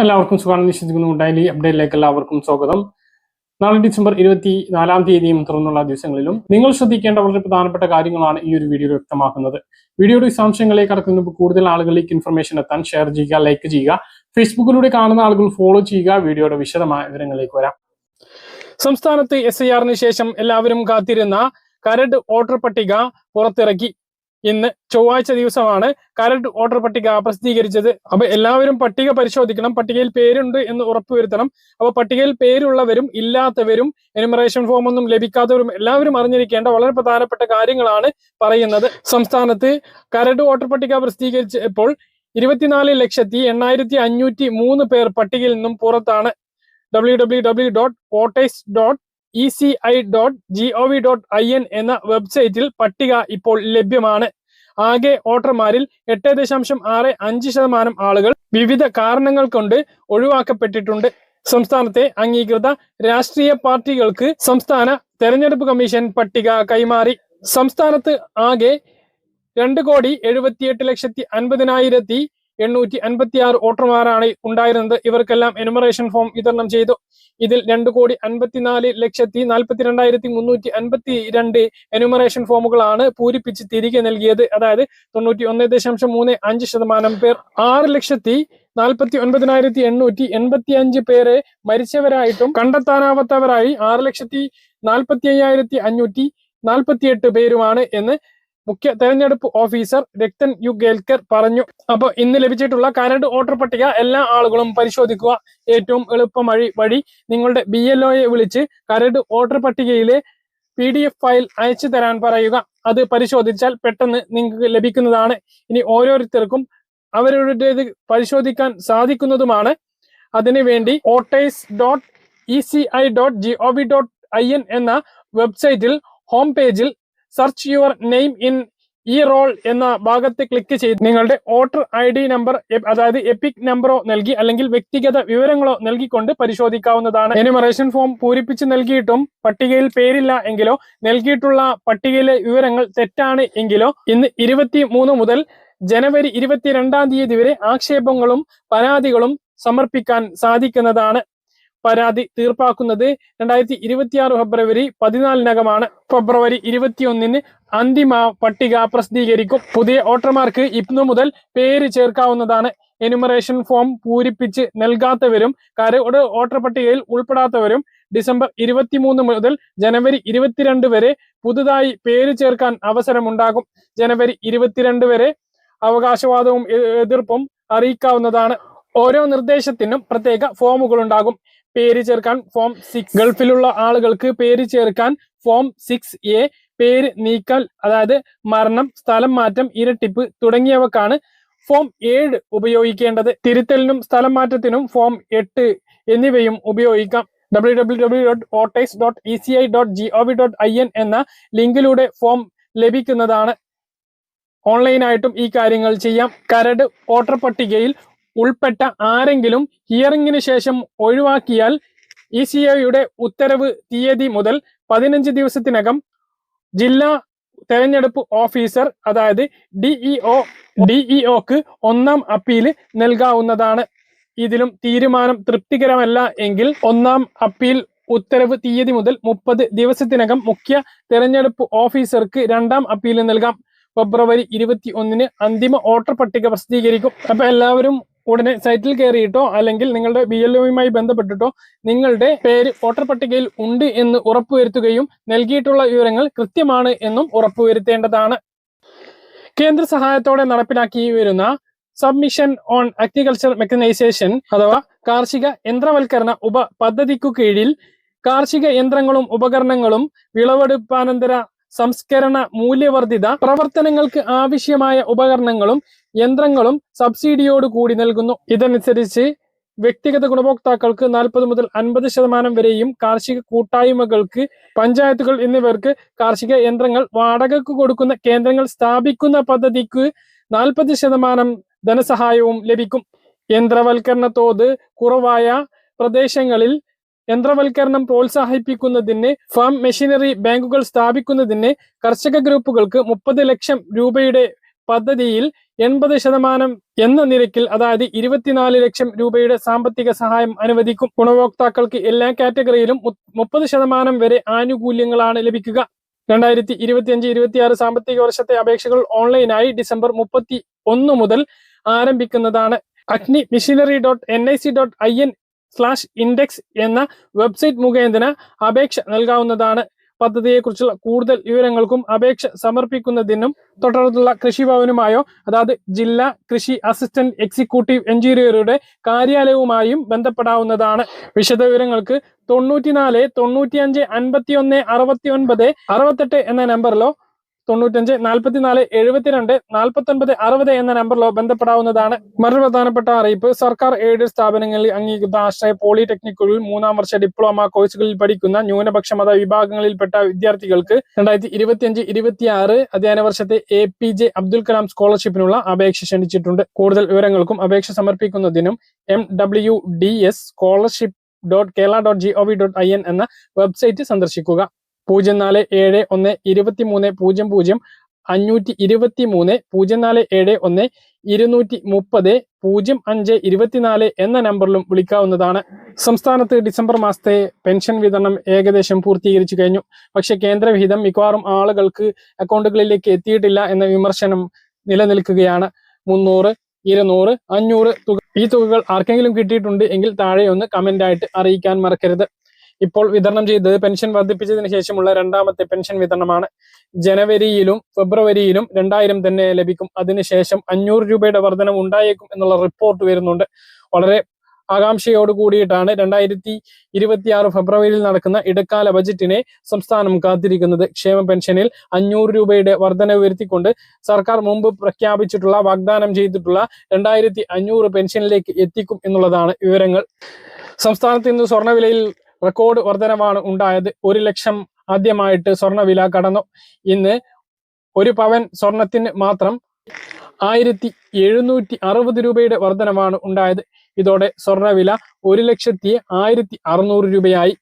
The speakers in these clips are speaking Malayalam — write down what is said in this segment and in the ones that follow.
എല്ലാവർക്കും സുഖമാണ് വിശ്വസിക്കുന്നു. ഡെയിലി അപ്ഡേറ്റിലേക്ക് എല്ലാവർക്കും സ്വാഗതം. നാളെ ഡിസംബർ ഇരുപത്തി നാലാം തീയതിയും തുറന്നുള്ള ദിവസങ്ങളിലും നിങ്ങൾ ശ്രദ്ധിക്കേണ്ട വളരെ പ്രധാനപ്പെട്ട കാര്യങ്ങളാണ് ഈ ഒരു വീഡിയോ വ്യക്തമാക്കുന്നത്. വീഡിയോയുടെ വിശദാംശങ്ങളിലേക്ക് കടക്കുന്ന കൂടുതൽ ആളുകളിലേക്ക് ഇൻഫർമേഷൻ എത്താൻ ഷെയർ ചെയ്യുക ലൈക്ക് ചെയ്യുക ഫേസ്ബുക്കിലൂടെ കാണുന്ന ആളുകൾ ഫോളോ ചെയ്യുക. വീഡിയോയുടെ വിശദമായ വിവരങ്ങളിലേക്ക് വരാം. സംസ്ഥാനത്ത് എസ് ഐ ആറിന് ശേഷം എല്ലാവരും കാത്തിരുന്ന കരട് വോട്ടർ പട്ടിക പുറത്തിറക്കി. ഇന്ന് ചൊവ്വാഴ്ച ദിവസമാണ്. കരട് വോട്ടർ പട്ടിക പ്രസിദ്ധീകരിച്ചത്. അപ്പൊ എല്ലാവരും പട്ടിക പരിശോധിക്കണം. പട്ടികയിൽ പേരുണ്ട് എന്ന് ഉറപ്പുവരുത്തണം. അപ്പൊ പട്ടികയിൽ പേരുള്ളവരും ഇല്ലാത്തവരും എനുമറേഷൻ ഫോം ഒന്നും ലഭിക്കാത്തവരും എല്ലാവരും അറിഞ്ഞിരിക്കേണ്ട വളരെ പ്രധാനപ്പെട്ട കാര്യങ്ങളാണ് പറയുന്നത്. സംസ്ഥാനത്ത് കരട് വോട്ടർ പട്ടിക പ്രസിദ്ധീകരിച്ചപ്പോൾ ഇരുപത്തിനാല് ലക്ഷത്തി എണ്ണായിരത്തി അഞ്ഞൂറ്റി മൂന്ന് പേർ പട്ടികയിൽ നിന്നും പുറത്താണ്. W W W dot voters dot E C I dot G O V dot I N എന്ന വെബ്സൈറ്റിൽ പട്ടിക ഇപ്പോൾ ലഭ്യമാണ്. ആകെ വോട്ടർമാരിൽ എട്ട് ദശാംശം ആറ് അഞ്ച് ശതമാനം ആളുകൾ വിവിധ കാരണങ്ങൾ കൊണ്ട് ഒഴിവാക്കപ്പെട്ടിട്ടുണ്ട്. സംസ്ഥാനത്തെ അംഗീകൃത രാഷ്ട്രീയ പാർട്ടികൾക്ക് സംസ്ഥാന തെരഞ്ഞെടുപ്പ് കമ്മീഷൻ പട്ടിക കൈമാറി. സംസ്ഥാനത്ത് ആകെ രണ്ട് കോടി എഴുപത്തിയെട്ട് ലക്ഷത്തി അൻപതിനായിരത്തി എണ്ണൂറ്റി അൻപത്തി ആറ് വോട്ടർമാരാണ് ഉണ്ടായിരുന്നത്. ഇവർക്കെല്ലാം എനുമറേഷൻ ഫോം വിതരണം ചെയ്തു. ഇതിൽ രണ്ട് കോടി അൻപത്തിനാല് ലക്ഷത്തി നാൽപ്പത്തി രണ്ടായിരത്തി മുന്നൂറ്റി അൻപത്തി രണ്ട് എനുമറേഷൻ ഫോമുകളാണ് പൂരിപ്പിച്ച് തിരികെ നൽകിയത്. അതായത് തൊണ്ണൂറ്റി ഒന്ന് ദശാംശം മൂന്ന് അഞ്ച് ശതമാനം പേർ. ആറ് ലക്ഷത്തി നാൽപ്പത്തി ഒൻപതിനായിരത്തി എണ്ണൂറ്റി എൺപത്തി അഞ്ച് പേരെ മരിച്ചവരായിട്ടും കണ്ടെത്താനാവാത്തവരായി ആറ് ലക്ഷത്തി നാൽപ്പത്തി അയ്യായിരത്തി അഞ്ഞൂറ്റി നാൽപ്പത്തിയെട്ട് പേരുമാണ് എന്ന് മുഖ്യ തെരഞ്ഞെടുപ്പ് ഓഫീസർ രക്തൻ യു. ഗേൽക്കർ പറഞ്ഞു. അപ്പോൾ ഇന്ന് ലഭിച്ചിട്ടുള്ള കരട് വോട്ടർ പട്ടിക എല്ലാ ആളുകളും പരിശോധിക്കുക. ഏറ്റവും എളുപ്പ വഴി വഴി നിങ്ങളുടെ ബി. എൽ. ഒയെ വിളിച്ച് കരട് വോട്ടർ പട്ടികയിലെ പി. ഡി. എഫ് ഫയൽ അയച്ചു തരാൻ പറയുക. അത് പരിശോധിച്ചാൽ പെട്ടെന്ന് നിങ്ങൾക്ക് ലഭിക്കുന്നതാണ്. ഇനി ഓരോരുത്തർക്കും അവരുടേത് പരിശോധിക്കാൻ സാധിക്കുന്നതുമാണ്. അതിനുവേണ്ടി voters dot E C I dot G O V dot I N എന്ന വെബ്സൈറ്റിൽ ഹോം പേജിൽ search your name in E roll എന്ന ഭാഗത്ത് ക്ലിക്ക് ചെയ്ത് നിങ്ങളുടെ വോട്ടർ ഐ ഡി നമ്പർ അതായത് എപ്പിക് നമ്പറോ നൽകി അല്ലെങ്കിൽ വ്യക്തിഗത വിവരങ്ങളോ നൽകിക്കൊണ്ട് പരിശോധിക്കാവുന്നതാണ്. എനുമറേഷൻ ഫോം പൂരിപ്പിച്ച് നൽകിയിട്ടും പട്ടികയിൽ പേരില്ല എങ്കിലോ നൽകിയിട്ടുള്ള പട്ടികയിലെ വിവരങ്ങൾ തെറ്റാണ് എങ്കിലോ ഇന്ന് ഇരുപത്തി മുതൽ ജനുവരി ഇരുപത്തിരണ്ടാം തീയതി വരെ ആക്ഷേപങ്ങളും പരാതികളും സമർപ്പിക്കാൻ സാധിക്കുന്നതാണ്. പരാതി തീർപ്പാക്കുന്നത് രണ്ടായിരത്തി ഇരുപത്തിയാറ് ഫെബ്രുവരി പതിനാലിനകമാണ്. ഫെബ്രുവരി ഇരുപത്തിയൊന്നിന് അന്തിമ പട്ടിക പ്രസിദ്ധീകരിക്കും. പുതിയ വോട്ടർമാർക്ക് ഇന്നു മുതൽ പേര് ചേർക്കാവുന്നതാണ്. എനുമറേഷൻ ഫോം പൂരിപ്പിച്ച് നൽകാത്തവരും കരട് വോട്ടർ പട്ടികയിൽ ഉൾപ്പെടാത്തവരും ഡിസംബർ ഇരുപത്തിമൂന്ന് മുതൽ ജനുവരി ഇരുപത്തിരണ്ട് വരെ പുതുതായി പേര് ചേർക്കാൻ അവസരമുണ്ടാകും. ജനുവരി ഇരുപത്തിരണ്ട് വരെ അവകാശവാദവും എതിർപ്പും അറിയിക്കാവുന്നതാണ്. ഓരോ നിർദ്ദേശത്തിനും പ്രത്യേക ഫോമുകൾ ഉണ്ടാകും പേര് ചേർക്കാൻ ഫോം സിക്സ് ഗൾഫിലുള്ള ആളുകൾക്ക് പേര് ചേർക്കാൻ ഫോം സിക്സ് എ പേര് നീക്കൽ അതായത് മരണം സ്ഥലം മാറ്റം ഇരട്ടിപ്പ് തുടങ്ങിയവക്കാണ് ഫോം ഏഴ് ഉപയോഗിക്കേണ്ടത്. തിരുത്തലിനും സ്ഥലം മാറ്റത്തിനും ഫോം എട്ട് എന്നിവയും ഉപയോഗിക്കാം. W W W dot voters dot E C I dot G O V dot I N എന്ന ലിങ്കിലൂടെ ഫോം ലഭിക്കുന്നതാണ്. ഓൺലൈനായിട്ടും ഈ കാര്യങ്ങൾ ചെയ്യാം. കരട് വോട്ടർ പട്ടികയിൽ ഉൾപ്പെട്ട ആരെങ്കിലും ഹിയറിംഗിന് ശേഷം ഒഴിവാക്കിയാൽ ഇ സി ഐയുടെ ഉത്തരവ് തീയതി മുതൽ പതിനഞ്ച് ദിവസത്തിനകം ജില്ലാ തെരഞ്ഞെടുപ്പ് ഓഫീസർ അതായത് ഡിഇഒ ഡിഇഒക്ക് ഒന്നാം അപ്പീൽ നൽകാവുന്നതാണ്. ഇതിലും തീരുമാനം തൃപ്തികരമല്ല എങ്കിൽ ഒന്നാം അപ്പീൽ ഉത്തരവ് തീയതി മുതൽ മുപ്പത് ദിവസത്തിനകം മുഖ്യ തെരഞ്ഞെടുപ്പ് ഓഫീസർക്ക് രണ്ടാം അപ്പീൽ നൽകാം. ഫെബ്രുവരി ഇരുപത്തി ഒന്നിന് അന്തിമ വോട്ടർ പട്ടിക പ്രസിദ്ധീകരിക്കും. അപ്പൊ എല്ലാവരും ഉടനെ സൈറ്റിൽ കയറിയിട്ടോ അല്ലെങ്കിൽ നിങ്ങളുടെ ബി എൽ ഒയുമായി ബന്ധപ്പെട്ടിട്ടോ നിങ്ങളുടെ പേര് വോട്ടർ പട്ടികയിൽ ഉണ്ട് എന്ന് ഉറപ്പുവരുത്തുകയും നൽകിയിട്ടുള്ള വിവരങ്ങൾ കൃത്യമാണ് എന്നും ഉറപ്പുവരുത്തേണ്ടതാണ്. കേന്ദ്ര സഹായത്തോടെ നടപ്പിലാക്കി വരുന്ന സബ്മിഷൻ ഓൺ അഗ്രികൾച്ചർ മെക്കനൈസേഷൻ അഥവാ കാർഷിക യന്ത്രവൽക്കരണ ഉപ പദ്ധതിക്കു കീഴിൽ കാർഷിക യന്ത്രങ്ങളും ഉപകരണങ്ങളും വിളവെടുപ്പാനന്തര സംസ്കരണ മൂല്യവർദ്ധിത പ്രവർത്തനങ്ങൾക്ക് ആവശ്യമായ ഉപകരണങ്ങളും യന്ത്രങ്ങളും സബ്സിഡിയോട് കൂടി നൽകുന്നു. ഇതനുസരിച്ച് വ്യക്തിഗത ഗുണഭോക്താക്കൾക്ക് നാൽപ്പത് മുതൽ അൻപത് ശതമാനം വരെയും കാർഷിക കൂട്ടായ്മകൾക്ക് പഞ്ചായത്തുകൾ എന്നിവർക്ക് കാർഷിക യന്ത്രങ്ങൾ വാടകയ്ക്ക് കൊടുക്കുന്ന കേന്ദ്രങ്ങൾ സ്ഥാപിക്കുന്ന പദ്ധതിക്ക് നാൽപ്പത് ശതമാനം ധനസഹായവും ലഭിക്കും. യന്ത്രവൽക്കരണ തോത് കുറവായ പ്രദേശങ്ങളിൽ യന്ത്രവൽക്കരണം പ്രോത്സാഹിപ്പിക്കുന്നതിന് ഫാം മെഷീനറി ബാങ്കുകൾ സ്ഥാപിക്കുന്നതിന് കർഷക ഗ്രൂപ്പുകൾക്ക് മുപ്പത് ലക്ഷം രൂപയുടെ പദ്ധതിയിൽ എൺപത് ശതമാനം എന്ന നിരക്കിൽ അതായത് ഇരുപത്തിനാല് ലക്ഷം രൂപയുടെ സാമ്പത്തിക സഹായം അനുവദിക്കും. ഗുണഭോക്താക്കൾക്ക് എല്ലാ കാറ്റഗറിയിലും മുപ്പത് ശതമാനം വരെ ആനുകൂല്യങ്ങളാണ് ലഭിക്കുക. രണ്ടായിരത്തി ഇരുപത്തിയഞ്ച് ഇരുപത്തിയാറ് സാമ്പത്തിക വർഷത്തെ അപേക്ഷകൾ ഓൺലൈനായി ഡിസംബർ മുപ്പത്തി ഒന്ന് മുതൽ ആരംഭിക്കുന്നതാണ്. അഗ്നി missionary dot N I C dot I N slash index എന്ന വെബ്സൈറ്റ് മുഖേന അപേക്ഷ നൽകാവുന്നതാണ്. പദ്ധതിയെക്കുറിച്ചുള്ള കൂടുതൽ വിവരങ്ങൾക്കും അപേക്ഷ സമർപ്പിക്കുന്നതിനും തുടർന്നുള്ള കൃഷിഭവനുമായോ അതായത് ജില്ലാ കൃഷി അസിസ്റ്റന്റ് എക്സിക്യൂട്ടീവ് എഞ്ചിനീയറുടെ കാര്യാലയവുമായും ബന്ധപ്പെടാവുന്നതാണ്. വിശദവിവരങ്ങൾക്ക് തൊണ്ണൂറ്റിനാല് തൊണ്ണൂറ്റിയഞ്ച് അൻപത്തി ഒന്ന് അറുപത്തി ഒൻപത് അറുപത്തെട്ട് എന്ന നമ്പറിലോ തൊണ്ണൂറ്റഞ്ച് നാൽപ്പത്തിനാല് എഴുപത്തിരണ്ട് നാൽപ്പത്തൊൻപത് അറുപത് എന്ന നമ്പറിലോ ബന്ധപ്പെടാവുന്നതാണ്. മറ്റൊരു പ്രധാനപ്പെട്ട അറിയിപ്പ് സർക്കാർ എയ്ഡഡ് സ്ഥാപനങ്ങളിൽ അംഗീകൃത ആശ്രയ പോളിടെക്നിക്കുകളിൽ മൂന്നാം വർഷ ഡിപ്ലോമ കോഴ്സുകളിൽ പഠിക്കുന്ന ന്യൂനപക്ഷ മത വിഭാഗങ്ങളിൽപ്പെട്ട വിദ്യാർത്ഥികൾക്ക് രണ്ടായിരത്തി ഇരുപത്തിയഞ്ച് ഇരുപത്തിയാറ് അധ്യയന വർഷത്തെ A P J Abdul Kalam സ്കോളർഷിപ്പിനുള്ള അപേക്ഷ ക്ഷണിച്ചിട്ടുണ്ട്. കൂടുതൽ വിവരങ്ങൾക്കും അപേക്ഷ സമർപ്പിക്കുന്നതിനും M W D S scholarship dot Kerala dot G O V dot I N എന്ന വെബ്സൈറ്റ് സന്ദർശിക്കുക. പൂജ്യം നാല് ഏഴ് ഒന്ന് ഇരുപത്തി മൂന്ന് പൂജ്യം പൂജ്യം അഞ്ഞൂറ്റി ഇരുപത്തി മൂന്ന് പൂജ്യം നാല് ഏഴ് ഒന്ന് ഇരുന്നൂറ്റി മുപ്പത് പൂജ്യം അഞ്ച് ഇരുപത്തിനാല് എന്ന നമ്പറിലും വിളിക്കാവുന്നതാണ്. സംസ്ഥാനത്ത് ഡിസംബർ മാസത്തെ പെൻഷൻ വിതരണം ഏകദേശം പൂർത്തീകരിച്ചു കഴിഞ്ഞു. പക്ഷേ കേന്ദ്രവിഹിതം മിക്കവാറും ആളുകൾക്ക് അക്കൗണ്ടുകളിലേക്ക് എത്തിയിട്ടില്ല എന്ന വിമർശനം നിലനിൽക്കുകയാണ്. മുന്നൂറ് ഇരുന്നൂറ് അഞ്ഞൂറ് തുക ഈ തുകകൾ ആർക്കെങ്കിലും കിട്ടിയിട്ടുണ്ട് എങ്കിൽ താഴെ ഒന്ന് കമന്റ് ആയിട്ട് അറിയിക്കാൻ മറക്കരുത്. ഇപ്പോൾ വിതരണം ചെയ്ത് പെൻഷൻ വർദ്ധിപ്പിച്ചതിന് ശേഷമുള്ള രണ്ടാമത്തെ പെൻഷൻ വിതരണമാണ്. ജനുവരിയിലും ഫെബ്രുവരിയിലും രണ്ടായിരം തന്നെ ലഭിക്കും. അതിനുശേഷം അഞ്ഞൂറ് രൂപയുടെ വർധനം ഉണ്ടായേക്കും എന്നുള്ള റിപ്പോർട്ട് വരുന്നുണ്ട്. വളരെ ആകാംക്ഷയോട് കൂടിയിട്ടാണ് രണ്ടായിരത്തി ഇരുപത്തിയാറ് ഫെബ്രുവരിയിൽ നടക്കുന്ന ഇടക്കാല ബജറ്റിനെ സംസ്ഥാനം കാത്തിരിക്കുന്നത്. ക്ഷേമ പെൻഷനിൽ അഞ്ഞൂറ് രൂപയുടെ വർധനവ് വരുത്തിക്കൊണ്ട് സർക്കാർ മുമ്പ് പ്രഖ്യാപിച്ചിട്ടുള്ള വാഗ്ദാനം ചെയ്തിട്ടുള്ള രണ്ടായിരത്തി അഞ്ഞൂറ് പെൻഷനിലേക്ക് എത്തിക്കും എന്നുള്ളതാണ് വിവരങ്ങൾ. സംസ്ഥാനത്ത് ഇന്ന് സ്വർണവിലയിൽ റെക്കോർഡ് വർധനമാണ് ഉണ്ടായത്. ഒരു ലക്ഷം ആദ്യമായിട്ട് സ്വർണവില കടന്നു. ഇന്ന് ഒരു പവൻ സ്വർണത്തിന് മാത്രം ആയിരത്തി എഴുന്നൂറ്റി അറുപത് രൂപയുടെ വർധനമാണ് ഉണ്ടായത്. ഇതോടെ സ്വർണവില ഒരു ലക്ഷത്തി ആയിരത്തി അറുന്നൂറ് രൂപയായി.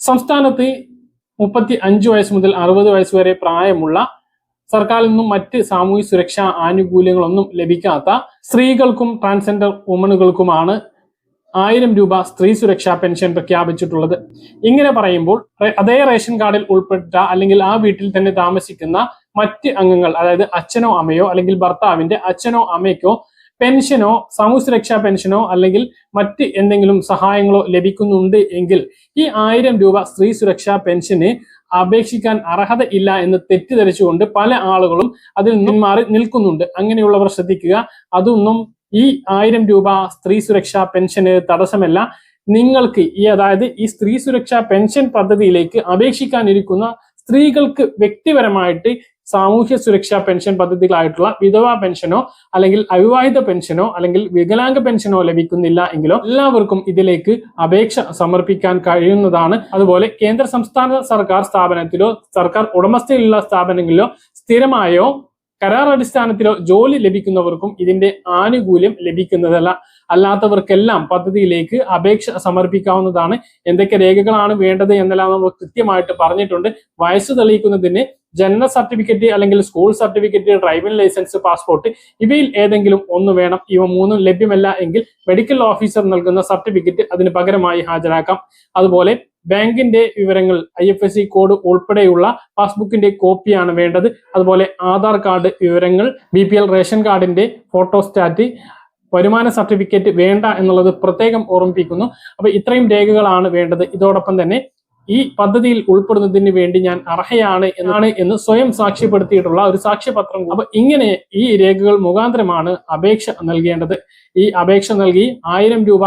സംസ്ഥാനത്ത് മുപ്പത്തി അഞ്ച് വയസ്സ് മുതൽ അറുപത് വയസ്സ് വരെ പ്രായമുള്ള സർക്കാരിൽ നിന്നും മറ്റ് സാമൂഹ്യ സുരക്ഷാ ആനുകൂല്യങ്ങളൊന്നും ലഭിക്കാത്ത സ്ത്രീകൾക്കും ട്രാൻസ്ജെൻഡർ വുമണുകൾക്കുമാണ് ആയിരം രൂപ സ്ത്രീ സുരക്ഷാ പെൻഷൻ പ്രഖ്യാപിച്ചിട്ടുള്ളത്. ഇങ്ങനെ പറയുമ്പോൾ അതേ റേഷൻ കാർഡിൽ ഉൾപ്പെട്ട അല്ലെങ്കിൽ ആ വീട്ടിൽ തന്നെ താമസിക്കുന്ന മറ്റ് അംഗങ്ങൾ അതായത് അച്ഛനോ അമ്മയോ അല്ലെങ്കിൽ ഭർത്താവിന്റെ അച്ഛനോ അമ്മയ്ക്കോ പെൻഷനോ സാമൂഹ്യ സുരക്ഷാ പെൻഷനോ അല്ലെങ്കിൽ മറ്റ് എന്തെങ്കിലും സഹായങ്ങളോ ലഭിക്കുന്നുണ്ട് എങ്കിൽ ഈ ആയിരം രൂപ സ്ത്രീ സുരക്ഷാ പെൻഷന് അപേക്ഷിക്കാൻ അർഹത ഇല്ല എന്ന് തെറ്റിദ്ധരിച്ചുകൊണ്ട് പല ആളുകളും അതിൽ നിന്നും മാറി നിൽക്കുന്നുണ്ട്. അങ്ങനെയുള്ളവർ ശ്രദ്ധിക്കുക. അതൊന്നും ഈ ആയിരം രൂപ സ്ത്രീ സുരക്ഷാ പെൻഷന് തടസ്സമല്ല. നിങ്ങൾക്ക് ഈ അതായത് ഈ സ്ത്രീ സുരക്ഷാ പെൻഷൻ പദ്ധതിയിലേക്ക് അപേക്ഷിക്കാനിരിക്കുന്ന സ്ത്രീകൾക്ക് വ്യക്തിപരമായിട്ട് സാമൂഹ്യ സുരക്ഷാ പെൻഷൻ പദ്ധതികളായിട്ടുള്ള വിധവാ പെൻഷനോ അല്ലെങ്കിൽ അവിവാഹിത പെൻഷനോ അല്ലെങ്കിൽ വികലാംഗ പെൻഷനോ ലഭിക്കുന്നില്ല എങ്കിലോ എല്ലാവർക്കും ഇതിലേക്ക് അപേക്ഷ സമർപ്പിക്കാൻ കഴിയുന്നതാണ്. അതുപോലെ കേന്ദ്ര സംസ്ഥാന സർക്കാർ സ്ഥാപനത്തിലോ സർക്കാർ ഉടമസ്ഥയിലുള്ള സ്ഥാപനങ്ങളിലോ സ്ഥിരമായോ കരാർ അടിസ്ഥാനത്തിലോ ജോലി ലഭിക്കുന്നവർക്കും ഇതിന്റെ ആനുകൂല്യം ലഭിക്കുന്നതല്ല. അല്ലാത്തവർക്കെല്ലാം പദ്ധതിയിലേക്ക് അപേക്ഷ സമർപ്പിക്കാവുന്നതാണ്. എന്തൊക്കെ രേഖകളാണ് വേണ്ടത് എന്നെല്ലാം നമ്മൾ കൃത്യമായിട്ട് പറഞ്ഞിട്ടുണ്ട്. വയസ്സ് തെളിയിക്കുന്നതിന് ജനന സർട്ടിഫിക്കറ്റ് അല്ലെങ്കിൽ school certificate driving licence passport ഇവയിൽ ഏതെങ്കിലും ഒന്ന് വേണം. ഇവ മൂന്നും ലഭ്യമല്ല എങ്കിൽ മെഡിക്കൽ ഓഫീസർ നൽകുന്ന സർട്ടിഫിക്കറ്റ് അതിന് പകരമായി ഹാജരാക്കാം. അതുപോലെ ബാങ്കിന്റെ വിവരങ്ങൾ I F S C code ഉൾപ്പെടെയുള്ള പാസ്ബുക്കിന്റെ കോപ്പിയാണ് വേണ്ടത്. അതുപോലെ ആധാർ കാർഡ് വിവരങ്ങൾ ബി പി എൽ റേഷൻ കാർഡിന്റെ ഫോട്ടോസ്റ്റാറ്റ് വരുമാന സർട്ടിഫിക്കറ്റ് വേണ്ട എന്നുള്ളത് പ്രത്യേകം ഓർമ്മിപ്പിക്കുന്നു. അപ്പൊ ഇത്രയും രേഖകളാണ് വേണ്ടത്. ഇതോടൊപ്പം തന്നെ ഈ പദ്ധതിയിൽ ഉൾപ്പെടുന്നതിന് വേണ്ടി ഞാൻ അർഹയാണ് എന്നാണ് എന്ന് സ്വയം സാക്ഷ്യപ്പെടുത്തിയിട്ടുള്ള ഒരു സാക്ഷ്യപത്രം അപ്പൊ ഇങ്ങനെ ഈ രേഖകൾ മുഖാന്തരമാണ് അപേക്ഷ നൽകേണ്ടത്. ഈ അപേക്ഷ നൽകി ആയിരം രൂപ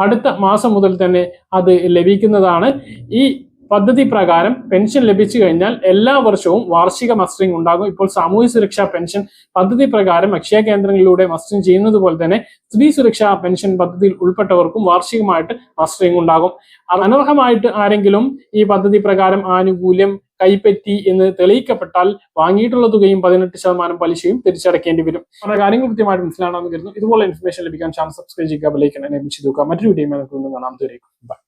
അടുത്ത മാസം മുതൽ തന്നെ അത് ലഭിക്കുന്നതാണ്. ഈ പദ്ധതി പ്രകാരം പെൻഷൻ ലഭിച്ചു കഴിഞ്ഞാൽ എല്ലാ വർഷവും വാർഷിക മസ്റ്ററിംഗ് ഉണ്ടാകും. ഇപ്പോൾ സാമൂഹ്യ സുരക്ഷാ പെൻഷൻ പദ്ധതി പ്രകാരം അക്ഷയ കേന്ദ്രങ്ങളിലൂടെ മസ്റ്ററിംഗ് ചെയ്യുന്നത് പോലെ തന്നെ സ്ത്രീ സുരക്ഷാ പെൻഷൻ പദ്ധതിയിൽ ഉൾപ്പെട്ടവർക്കും വാർഷികമായിട്ട് മസ്റ്ററിംഗ് ഉണ്ടാകും. അനർഹമായിട്ട് ആരെങ്കിലും ഈ പദ്ധതി പ്രകാരം ആനുകൂല്യം കൈപ്പറ്റി എന്ന് തെളിയിക്കപ്പെട്ടാൽ വാങ്ങിയിട്ടുള്ള തുകയും പതിനെട്ട് ശതമാനം പലിശയും തിരിച്ചടക്കേണ്ടി വരും. പല കാര്യങ്ങൾ കൃത്യമായിട്ട് മനസ്സിലാണെന്ന് കരുതുന്നു. ഇതുപോലെ ഇൻഫർമേഷൻ ലഭിക്കാൻ ചാനൽ സബ്സ്ക്രൈബ് ചെയ്യുക ബെലൈക്കൻ എനേബിൾ നോക്കുക മറ്റൊരു വീഡിയോ കാണാം. ബൈ